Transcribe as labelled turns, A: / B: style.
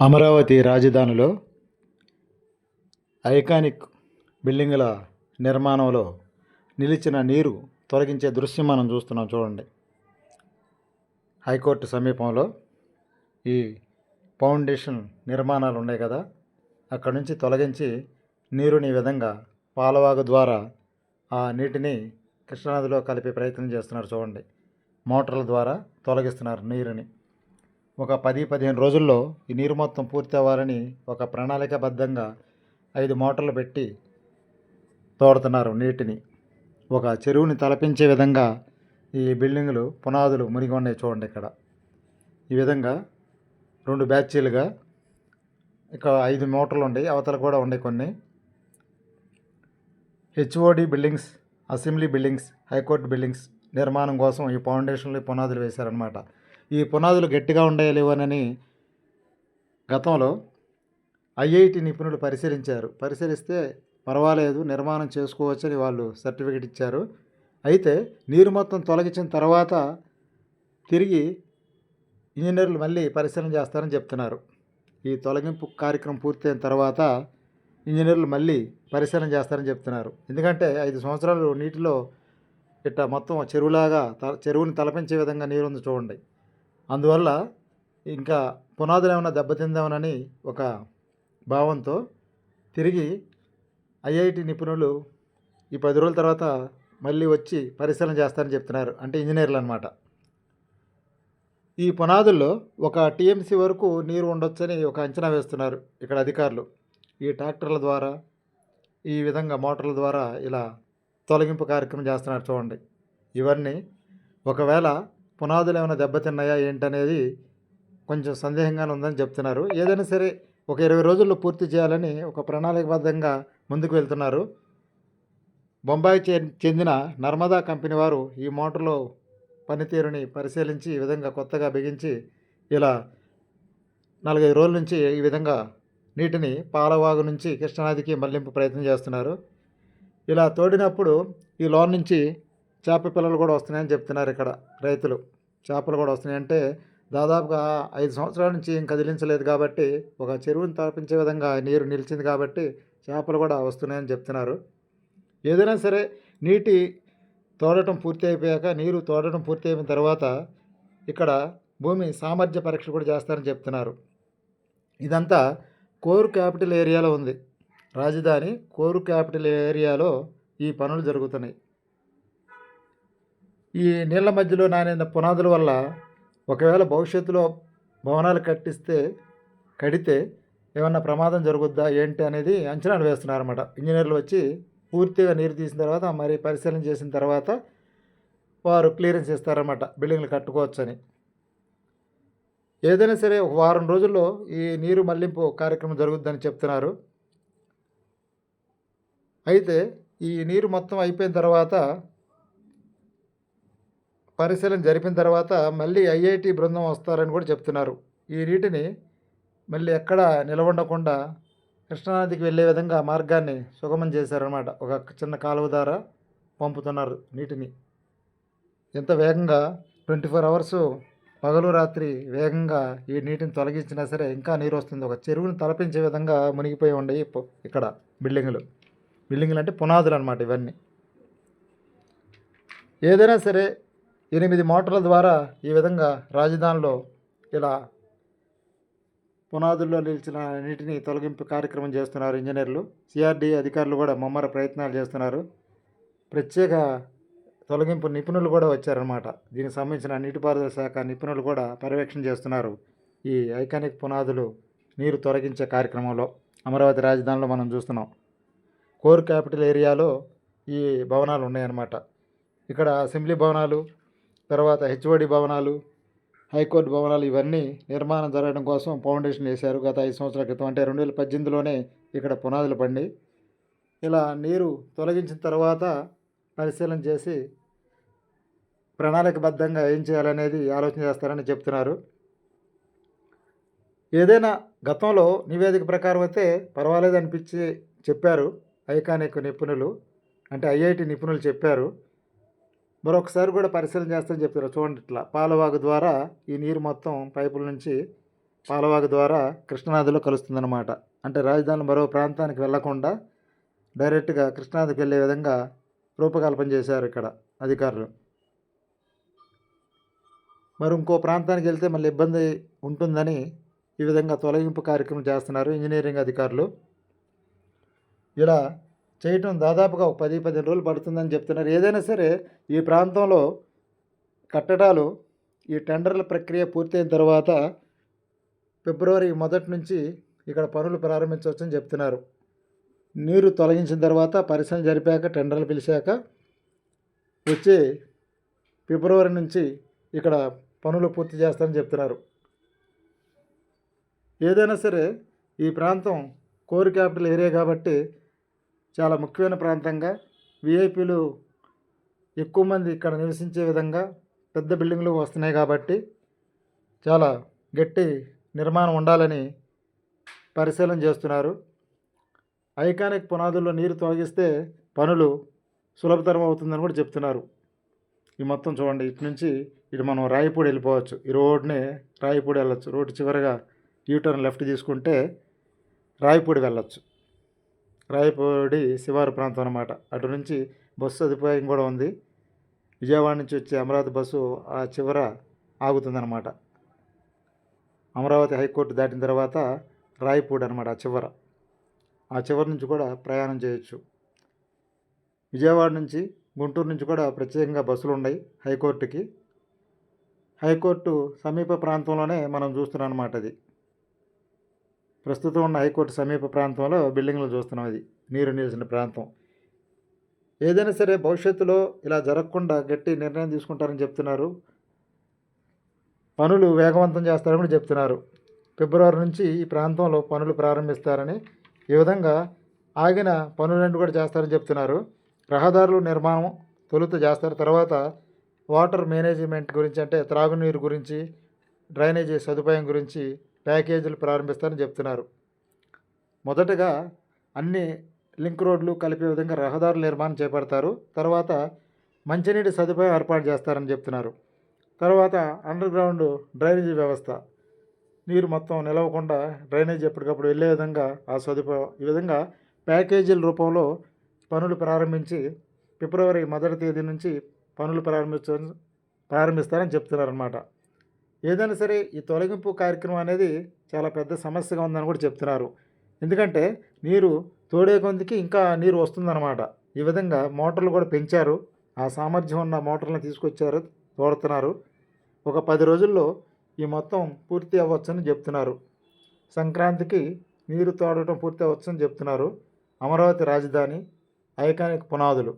A: అమరావతి రాజధానిలో ఐకానిక్ బిల్డింగుల నిర్మాణంలో నిలిచిన నీరు తొలగించే దృశ్యం మనం చూస్తున్నాం చూడండి. హైకోర్టు సమీపంలో ఈ ఫౌండేషన్ నిర్మాణాలు ఉన్నాయి కదా. అక్కడ నుంచి తొలగించి నీరుని విధంగా పాలవాగు ద్వారా ఆ నీటిని కృష్ణానదిలో కలిపే ప్రయత్నం చేస్తున్నారు చూడండి. మోటార్ల ద్వారా తొలగిస్తున్నారు నీరుని. ఒక పది పదిహేను రోజుల్లో ఈ నీరు మొత్తం పూర్తి అవ్వాలని ఒక ప్రణాళికబద్ధంగా ఐదు మోటార్లు పెట్టి తోడుతున్నారు నీటిని. ఒక చెరువుని తలపించే విధంగా ఈ బిల్డింగులు పునాదులు మునిగి ఉన్నాయి చూడండి ఇక్కడ. ఈ విధంగా రెండు బ్యాచీలుగా ఇక్కడ ఐదు మోటార్లు ఉన్నాయి అవతల కూడా ఉన్నాయి కొన్ని. HOD buildings assembly buildings high court buildings నిర్మాణం కోసం ఈ ఫౌండేషన్లు పునాదులు వేశారనమాట ఈ పునాదులు గట్టిగా ఉండాలి లేవనని గతంలో ఐఐటి నిపుణులు పరిశీలించారు. పరిశీలిస్తే పర్వాలేదు నిర్మాణం చేసుకోవచ్చని వాళ్ళు సర్టిఫికెట్ ఇచ్చారు. అయితే నీరు మొత్తం తొలగించిన తర్వాత తిరిగి ఇంజనీర్లు మళ్ళీ పరిశీలన చేస్తారని చెప్తున్నారు. ఈ తొలగింపు కార్యక్రమం పూర్తయిన తర్వాత ఇంజనీర్లు మళ్ళీ పరిశీలన చేస్తారని చెప్తున్నారు. ఎందుకంటే ఐదు సంవత్సరాలు నీటిలో ఇట్ట మొత్తం చెరువులాగా చెరువుని తలపించే విధంగా నీరు ఉంది చూడండి. అందువల్ల ఇంకా పునాదులు ఏమైనా దెబ్బతిందామనని ఒక భావంతో తిరిగి ఐఐటి నిపుణులు ఈ పది రోజుల తర్వాత మళ్ళీ వచ్చి పరిశీలన చేస్తారని చెప్తున్నారు. అంటే ఇంజనీర్లు అనమాట ఈ పునాదుల్లో ఒక టీఎంసీ వరకు నీరు ఉండొచ్చని ఒక అంచనా వేస్తున్నారు ఇక్కడ అధికారులు. ఈ ట్రాక్టర్ల ద్వారా ఈ విధంగా మోటార్ల ద్వారా ఇలా తొలగింపు కార్యక్రమం చేస్తున్నారు చూడండి. ఇవన్నీ ఒకవేళ పునాదులు ఏమైనా దెబ్బతిన్నాయా ఏంటనేది కొంచెం సందేహంగానే ఉందని చెప్తున్నారు. ఏదైనా సరే ఒక ఇరవై రోజుల్లో పూర్తి చేయాలని ఒక ప్రణాళికబద్ధంగా ముందుకు వెళ్తున్నారు. బొంబాయి చెందిన నర్మదా కంపెనీ వారు ఈ మోటార్లో పనితీరుని పరిశీలించి ఈ విధంగా కొత్తగా బిగించి ఇలా నాలుగైదు రోజుల నుంచి ఈ విధంగా నీటిని పాలవాగు నుంచి కృష్ణానదికి మళ్ళింపు ప్రయత్నం చేస్తున్నారు. ఇలా తోడినప్పుడు ఈ లోన్ నుంచి చేప పిల్లలు కూడా వస్తున్నాయని చెప్తున్నారు ఇక్కడ రైతులు. చేపలు కూడా వస్తున్నాయి అంటే దాదాపుగా ఐదు సంవత్సరాల నుంచి ఏం కదిలించలేదు కాబట్టి ఒక చెరువును తలపించే విధంగా నీరు నిలిచింది కాబట్టి చేపలు కూడా వస్తున్నాయని చెప్తున్నారు. ఏదైనా సరే నీటి తోడటం పూర్తి అయిపోయాక నీరు తోడటం పూర్తి అయిన తర్వాత ఇక్కడ భూమి సామర్థ్య పరీక్ష కూడా చేస్తారని చెప్తున్నారు. ఇదంతా కోరు క్యాపిటల్ ఏరియాలో ఉంది. రాజధాని కోరు క్యాపిటల్ ఏరియాలో ఈ పనులు జరుగుతున్నాయి. ఈ నీళ్ళ మధ్యలో నానిన పునాదుల వల్ల ఒకవేళ భవిష్యత్తులో భవనాలు కట్టిస్తే కడితే ఏమన్నా ప్రమాదం జరుగుద్దా ఏంటి అనేది అంచనాలు వేస్తున్నారన్నమాట. ఇంజనీర్లు వచ్చి పూర్తిగా నీరు తీసిన తర్వాత మరి పరిశీలన చేసిన తర్వాత వారు క్లియరెన్స్ ఇస్తారన్నమాట బిల్డింగ్లు కట్టుకోవచ్చని. ఏదైనా సరే ఒక వారం రోజుల్లో ఈ నీరు మళ్ళింపు కార్యక్రమం జరుగుద్దని చెప్తున్నారు. అయితే ఈ నీరు మొత్తం అయిపోయిన తర్వాత పరిశీలన జరిపిన తర్వాత మళ్ళీ ఐఐటి బృందం వస్తారని కూడా చెప్తున్నారు. ఈ నీటిని మళ్ళీ ఎక్కడ నిలవండకుండా కృష్ణానదికి వెళ్ళే విధంగా మార్గాన్ని సుగమం చేశారనమాట ఒక చిన్న కాలువ ద్వారా పంపుతున్నారు నీటిని. ఎంత వేగంగా ట్వంటీ ఫోర్ అవర్స్ పగలు రాత్రి వేగంగా ఈ నీటిని తొలగించినా సరే ఇంకా నీరు వస్తుంది. ఒక చెరువుని తలపించే విధంగా మునిగిపోయి ఉండయి ఇక్కడ బిల్డింగులు. బిల్డింగులు అంటే పునాదులు అనమాట ఇవన్నీ. ఏదైనా సరే ఎనిమిది మోటార్ల ద్వారా ఈ విధంగా రాజధానిలో ఇలా పునాదుల్లో నిలిచిన నీటిని తొలగింపు కార్యక్రమం చేస్తున్నారు ఇంజనీర్లు. సిఆర్డీ అధికారులు కూడా ముమ్మర ప్రయత్నాలు చేస్తున్నారు. ప్రత్యేక తొలగింపు నిపుణులు కూడా వచ్చారన్నమాట. దీనికి సంబంధించిన నీటిపారుదల శాఖ నిపుణులు కూడా పర్యవేక్షణ చేస్తున్నారు. ఈ ఐకానిక్ పునాదులు నీరు తొలగించే కార్యక్రమంలో అమరావతి రాజధానిలో మనం చూస్తున్నాం. కోర్ క్యాపిటల్ ఏరియాలో ఈ భవనాలు ఉన్నాయన్నమాట. ఇక్కడ అసెంబ్లీ భవనాలు తర్వాత హెచ్ఓడి భవనాలు హైకోర్టు భవనాలు ఇవన్నీ నిర్మాణం జరగడం కోసం ఫౌండేషన్ వేశారు గత ఐదు సంవత్సరాల క్రితం. అంటే రెండు వేల పద్దెనిమిదిలోనే ఇక్కడ పునాదులు పండి ఇలా నీరు తొలగించిన తర్వాత పరిశీలన చేసి ప్రణాళికబద్ధంగా ఏం చేయాలనేది ఆలోచన చేస్తారని చెప్తున్నారు. ఏదైనా గతంలో నివేదిక ప్రకారం అయితే పర్వాలేదు అనిపించి చెప్పారు. ఐకానిక్ నిపుణులు అంటే ఐఐటి నిపుణులు చెప్పారు. మరొకసారి కూడా పరిశీలన చేస్తామని చెప్తారు చూడండి ఇట్లా. పాలవాగు ద్వారా ఈ నీరు మొత్తం పైపుల నుంచి పాలవాగు ద్వారా కృష్ణానదిలో కలుస్తుందన్నమాట. అంటే రాజధాని మరో ప్రాంతానికి వెళ్ళకుండా డైరెక్ట్గా కృష్ణానదికి వెళ్ళే విధంగా రూపకల్పన చేశారు ఇక్కడ అధికారులు. మరి ఇంకో ప్రాంతానికి వెళ్తే మళ్ళీ ఇబ్బంది ఉంటుందని ఈ విధంగా తొలగింపు కార్యక్రమం చేస్తున్నారు ఇంజనీరింగ్ అధికారులు. ఇలా చేయటం దాదాపుగా ఒక పది పదిహేను రోజులు పడుతుందని చెప్తున్నారు. ఏదైనా సరే ఈ ప్రాంతంలో కట్టడాలు ఈ టెండర్ల ప్రక్రియ పూర్తయిన తర్వాత ఫిబ్రవరి మొదటి నుంచి ఇక్కడ పనులు ప్రారంభించవచ్చని చెప్తున్నారు. నీరు తొలగించిన తర్వాత పరిశ్రమ జరిపాక టెండర్లు పిలిచాక వచ్చే ఫిబ్రవరి నుంచి ఇక్కడ పనులు పూర్తి చేస్తారని చెప్తున్నారు. ఏదైనా సరే ఈ ప్రాంతం కోర్ క్యాపిటల్ ఏరియా కాబట్టి చాలా ముఖ్యమైన ప్రాంతంగా. విఐపీలు ఎక్కువ మంది ఇక్కడ నివసించే విధంగా పెద్ద బిల్డింగ్లు వస్తున్నాయి కాబట్టి చాలా గట్టి నిర్మాణం ఉండాలని పరిశీలన చేస్తున్నారు. ఐకానిక్ పునాదుల్లో నీరు తొలగిస్తే పనులు సులభతరం అవుతుందని కూడా చెప్తున్నారు. ఈ మొత్తం చూడండి ఇటు నుంచి ఇటు మనం రాయపూడి వెళ్ళిపోవచ్చు. ఈ రోడ్నే రాయపూడి వెళ్ళొచ్చు. రోడ్డు చివరగా యూటర్న్ లెఫ్ట్ తీసుకుంటే రాయపూడి వెళ్ళొచ్చు. రాయపూడి శివారు ప్రాంతం అనమాట అటు నుంచి బస్సు సదుపాయం కూడా ఉంది. విజయవాడ నుంచి వచ్చే అమరావతి బస్సు ఆ చివర ఆగుతుందన్నమాట. అమరావతి హైకోర్టు దాటిన తర్వాత రాయపూడి అనమాట ఆ చివర. ఆ చివరి నుంచి కూడా ప్రయాణం చేయొచ్చు. విజయవాడ నుంచి గుంటూరు నుంచి కూడా ప్రత్యేకంగా బస్సులు ఉన్నాయి హైకోర్టుకి. హైకోర్టు సమీప ప్రాంతంలోనే మనం చూస్తున్నాం అనమాట అది. ప్రస్తుతం ఉన్న హైకోర్టు సమీప ప్రాంతంలో బిల్డింగ్లు చూస్తున్నాం అది నీరు నిలిచిన ప్రాంతం. ఏదైనా సరే భవిష్యత్తులో ఇలా జరగకుండా గట్టి నిర్ణయం తీసుకుంటారని చెప్తున్నారు. పనులు వేగవంతం చేస్తారని కూడా చెప్తున్నారు. ఫిబ్రవరి నుంచి ఈ ప్రాంతంలో పనులు ప్రారంభిస్తారని ఈ విధంగా ఆగిన పనులన్నీ కూడా చేస్తారని చెప్తున్నారు. రహదారులు నిర్మాణం తొలుత చేస్తారు. తర్వాత వాటర్ మేనేజ్మెంట్ గురించి అంటే త్రాగునీరు గురించి డ్రైనేజీ సదుపాయం గురించి ప్యాకేజీలు ప్రారంభిస్తారని చెప్తున్నారు. మొదటగా అన్ని లింక్ రోడ్లు కలిపే విధంగా రహదారుల నిర్మాణం చేపడతారు. తర్వాత మంచినీటి సదుపాయం ఏర్పాటు చేస్తారని చెప్తున్నారు. తర్వాత అండర్ గ్రౌండ్ డ్రైనేజీ వ్యవస్థ. నీరు మొత్తం నిలవకుండా డ్రైనేజ్ ఎప్పటికప్పుడు వెళ్ళే విధంగా ఆ సదుపాయం ఈ విధంగా ప్యాకేజీల రూపంలో పనులు ప్రారంభించి ఫిబ్రవరి మొదటి తేదీ నుంచి పనులు ప్రారంభించ ప్రారంభిస్తారని చెప్తున్నారనమాట ఏదైనా సరే ఈ తొలగింపు కార్యక్రమం అనేది చాలా పెద్ద సమస్యగా ఉందని కూడా చెప్తున్నారు. ఎందుకంటే నీరు తోడే కొందికి ఇంకా నీరు వస్తుందన్నమాట. ఈ విధంగా మోటార్లు కూడా పెంచారు. ఆ సామర్థ్యం ఉన్న మోటార్లను తీసుకొచ్చారు తోడుతున్నారు. ఒక పది రోజుల్లో ఈ మొత్తం పూర్తి అవ్వచ్చని చెప్తున్నారు. సంక్రాంతికి నీరు తోడటం పూర్తి అవ్వచ్చని చెప్తున్నారు. అమరావతి రాజధాని ఐకానిక్ పునాదులు.